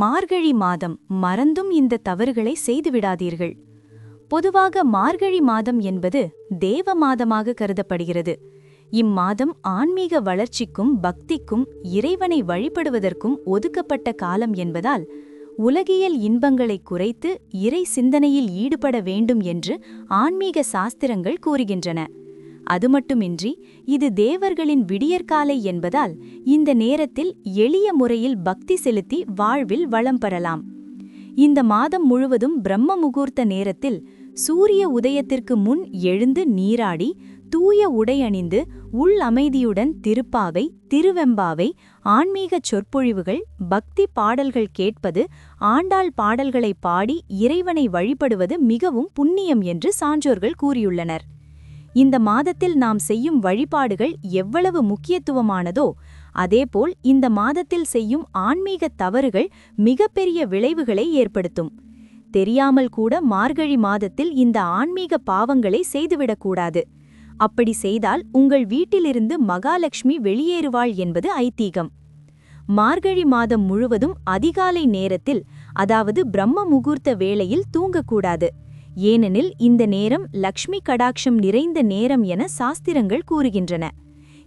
மார்கழி மாதம் மறந்தும் இந்த தவறுகளை செய்துவிடாதீர்கள். பொதுவாக மார்கழி மாதம் என்பது தேவ மாதமாக கருதப்படுகிறது. இம்மாதம் ஆன்மீக வளர்ச்சிக்கும் பக்திக்கும் இறைவனை வழிபடுவதற்கும் ஒதுக்கப்பட்ட காலம் என்பதால் உலகியல் இன்பங்களை குறைத்து இறை சிந்தனையில் ஈடுபட வேண்டும் என்று ஆன்மீக சாஸ்திரங்கள் கூறுகின்றன. அது மட்டுமின்றி இது தேவர்களின் விடியற்காலை என்பதால் இந்த நேரத்தில் எளிய முறையில் பக்தி செலுத்தி வாழ்வில் வளம் பெறலாம். இந்த மாதம் முழுவதும் பிரம்ம முகூர்த்த நேரத்தில் சூரிய உதயத்திற்கு முன் எழுந்து நீராடி தூய உடை அணிந்து உள் அமைதியுடன் திருப்பாவை திருவெம்பாவை ஆன்மீகச் சொற்பொழிவுகள் பக்தி பாடல்கள் கேட்பது ஆண்டாள் பாடல்களை பாடி இறைவனை வழிபடுவது மிகவும் புண்ணியம் என்று சான்றோர்கள் கூறியுள்ளனர். இந்த மாதத்தில் நாம் செய்யும் வழிபாடுகள் எவ்வளவு முக்கியத்துவமானதோ அதேபோல் இந்த மாதத்தில் செய்யும் ஆன்மீக தவறுகள் மிகப்பெரிய விளைவுகளை ஏற்படுத்தும். தெரியாமல் கூட மார்கழி மாதத்தில் இந்த ஆன்மீக பாவங்களை செய்துவிடக்கூடாது. அப்படி செய்தால் உங்கள் வீட்டிலிருந்து மகாலட்சுமி வெளியேறுவாள் என்பது ஐதீகம். மார்கழி மாதம் முழுவதும் அதிகாலை நேரத்தில் அதாவது பிரம்ம முகூர்த்த வேளையில் தூங்கக்கூடாது. ஏனெனில் இந்த நேரம் லக்ஷ்மி கடாட்சம் நிறைந்த நேரம் என சாஸ்திரங்கள் கூறுகின்றன.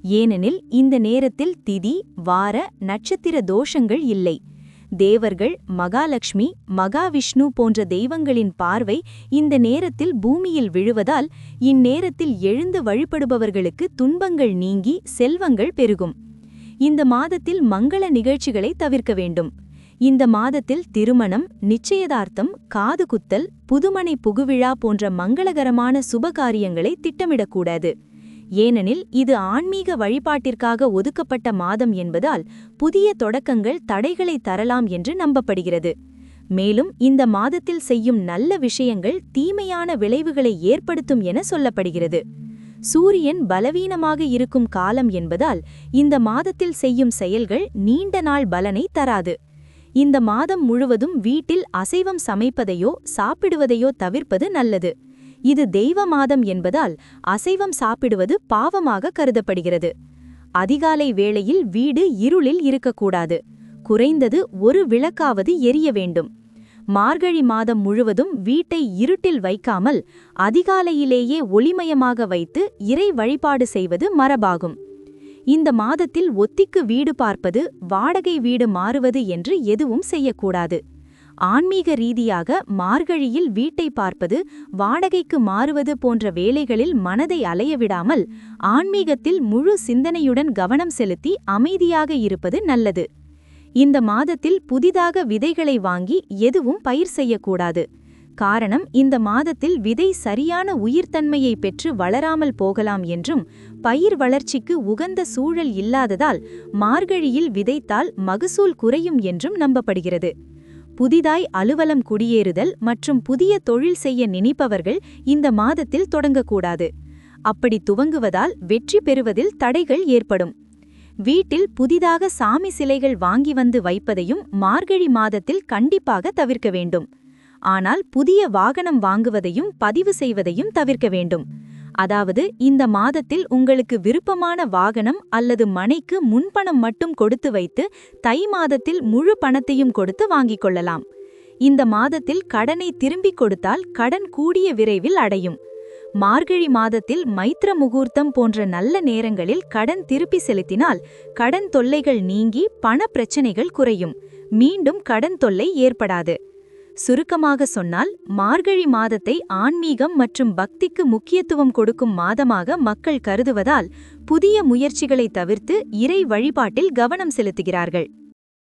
ஏனெனில் இந்த நேரத்தில் திதி வார நட்சத்திர தோஷங்கள் இல்லை. தேவர்கள் மகாலட்சுமி மகாவிஷ்ணு போன்ற தெய்வங்களின் பார்வை இந்த நேரத்தில் பூமியில் விழுவதால் இந்நேரத்தில் எழுந்து வழிபடுபவர்களுக்கு துன்பங்கள் நீங்கி செல்வங்கள் பெருகும். இந்த மாதத்தில் மங்கள நிகழ்ச்சிகளை தவிர்க்க வேண்டும். இந்த மாதத்தில் திருமணம் நிச்சயதார்த்தம் காதுகுத்தல் புதுமனை புகுவிழா போன்ற மங்களகரமான சுபகாரியங்களை திட்டமிடக்கூடாது. ஏனெனில் இது ஆன்மீக வழிபாட்டிற்காக ஒதுக்கப்பட்ட மாதம் என்பதால் புதிய தொடக்கங்கள் தடைகளை தரலாம் என்று நம்பப்படுகிறது. மேலும் இந்த மாதத்தில் செய்யும் நல்ல விஷயங்கள் தீமையான விளைவுகளை ஏற்படுத்தும் என சொல்லப்படுகிறது. சூரியன் பலவீனமாக இருக்கும் காலம் என்பதால் இந்த மாதத்தில் செய்யும் செயல்கள் நீண்ட நாள் பலனை தராது. இந்த மாதம் முழுவதும் வீட்டில் அசைவம் சமைப்பதையோ சாப்பிடுவதையோ தவிர்ப்பது நல்லது. இது தெய்வ மாதம் என்பதால் அசைவம் சாப்பிடுவது பாவமாக கருதப்படுகிறது. அதிகாலை வேளையில் வீடு இருளில் இருக்கக்கூடாது. குறைந்தது ஒரு விளக்காவது எரிய வேண்டும். மார்கழி மாதம் முழுவதும் வீட்டை இருட்டில் வைக்காமல் அதிகாலையிலேயே ஒளிமயமாக வைத்து இறை வழிபாடு செய்வது மரபாகும். இந்த மாதத்தில் ஒத்திக்கு வீடு பார்ப்பது வாடகை வீடு மாறுவது என்று எதுவும் செய்யக்கூடாது. ஆன்மீக ரீதியாக மார்கழியில் வீட்டை பார்ப்பது வாடகைக்கு மாறுவது போன்ற வேலைகளில் மனதை அலையவிடாமல் ஆன்மீகத்தில் முழு சிந்தனையுடன் கவனம் செலுத்தி அமைதியாக இருப்பது நல்லது. இந்த மாதத்தில் புதிதாக விதைகளை வாங்கி எதுவும் பயிர் செய்யக்கூடாது. காரணம் இந்த மாதத்தில் விதை சரியான உயிர்த்தன்மையை பெற்று வளராமல் போகலாம் என்றும் பயிர் வளர்ச்சிக்கு உகந்த சூழல் இல்லாததால் மார்கழியில் விதைத்தால் மகசூல் குறையும் என்றும் நம்பப்படுகிறது. புதிதாய் அலுவலம் குடியேறுதல் மற்றும் புதிய தொழில் செய்ய நினைப்பவர்கள் இந்த மாதத்தில் தொடங்கக்கூடாது. அப்படி துவங்குவதால் வெற்றி பெறுவதில் தடைகள் ஏற்படும். வீட்டில் புதிதாக சாமி சிலைகள் வாங்கி வந்து வைப்பதையும் மார்கழி மாதத்தில் கண்டிப்பாக தவிர்க்க வேண்டும். ஆனால் புதிய வாகனம் வாங்குவதையும் பதிவு செய்வதையும் தவிர்க்க வேண்டும். அதாவது இந்த மாதத்தில் உங்களுக்கு விருப்பமான வாகனம் அல்லது மனைக்கு முன்பணம் மட்டும் கொடுத்து வைத்து தை மாதத்தில் முழு பணத்தையும் கொடுத்து வாங்கிக் கொள்ளலாம். இந்த மாதத்தில் கடனை திரும்பிக் கொடுத்தால் கடன் கூடிய விரைவில் அடையும். மார்கழி மாதத்தில் மைத்ர முகூர்த்தம் போன்ற நல்ல நேரங்களில் கடன் திருப்பி செலுத்தினால் கடன் தொல்லைகள் நீங்கி பண பிரச்சனைகள் குறையும். மீண்டும் கடன் தொல்லை ஏற்படாது. சுருக்கமாக சொன்னால் மார்கழி மாதத்தை ஆன்மீகம் மற்றும் பக்திக்கு முக்கியத்துவம் கொடுக்கும் மாதமாக மக்கள் கருதுவதால் புதிய முயற்சிகளை தவிர்த்து இறை வழிபாட்டில் கவனம் செலுத்துகிறார்கள்.